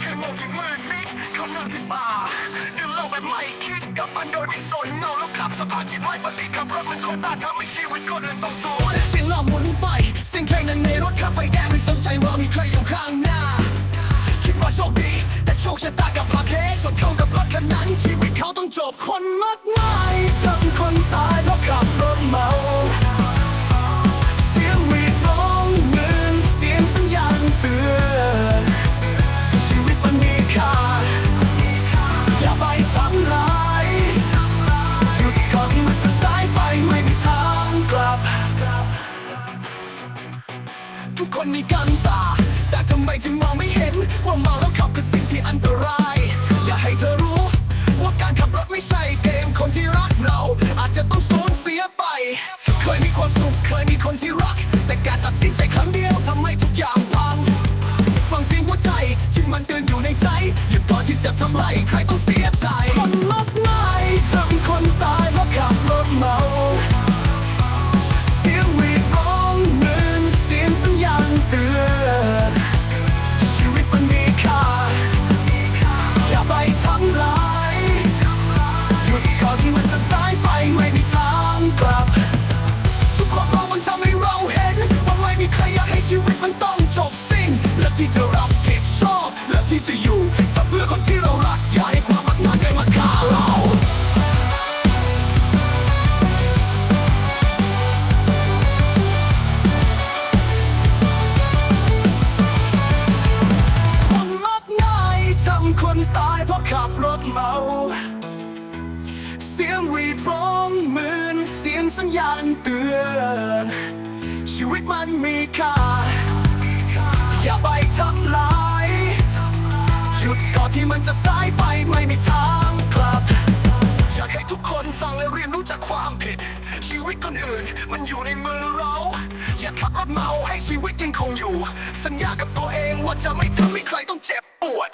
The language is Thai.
แค่มองที่มืดมิดเขานั่งที่ป่าดื่มเหล้าแบบไม่คิดกับมันโดยไม่สนเมาแล้วขับสะพานจิตไม่ปฏิกับรถมันคงตาทำให้ชีวิตก็เดินต้องสู้เสียงล้อหมุนไปเสียงเพลงนั้นในรถขับไฟแดงไม่สนใจว่ามีใครอยู่ข้างหน้า คิดว่าโชคดี แต่โชคชะตากับพาเคสชนเข้ากับรถคันนั้นชีวิตเขาต้องจบคนมากมายทำ คนมีกันตา แต่ทำไมจึงมองไม่เห็น ว่าเมาแล้วขับคือสิ่งที่อันตราย อย่าให้เธอรู้ ว่าการขับรถไม่ใช่เกมคนที่รักเรา อาจจะต้องสูญเสียไป เคยมีความสุขเคยมีคนที่รัก แต่การตัดสินใจครั้งเดียวทำให้ทุกอย่างพังฟังเสียงหัวใจที่มันเตือนอยู่ในใจหยุดก่อนที่จะทำให้ใคร ที่จะรับผิดชอบเลือกที่จะอยู่ทำเพื่อคนที่เรารัก อย่าให้ความรักนั้นได้มาฆ่าเราคนมักง่ายทำคนตายเพราะขับรถเมาเสียงหวีดร้องเหมือนเสียงสัญญาณเตือน ชีวิตมันมีค่า อย่าไปทำลายหยุดก่อนที่มันจะสายไปไม่มีทางกลับ อยากให้ทุกคนฟังและเรียนรู้จากความผิด ชีวิตคนอื่นมันอยู่ในมือเรา อย่าขับรถเมาให้ชีวิตยังคงอยู่ สัญญากับตัวเองว่าจะไม่ทำให้ใครต้องเจ็บปวด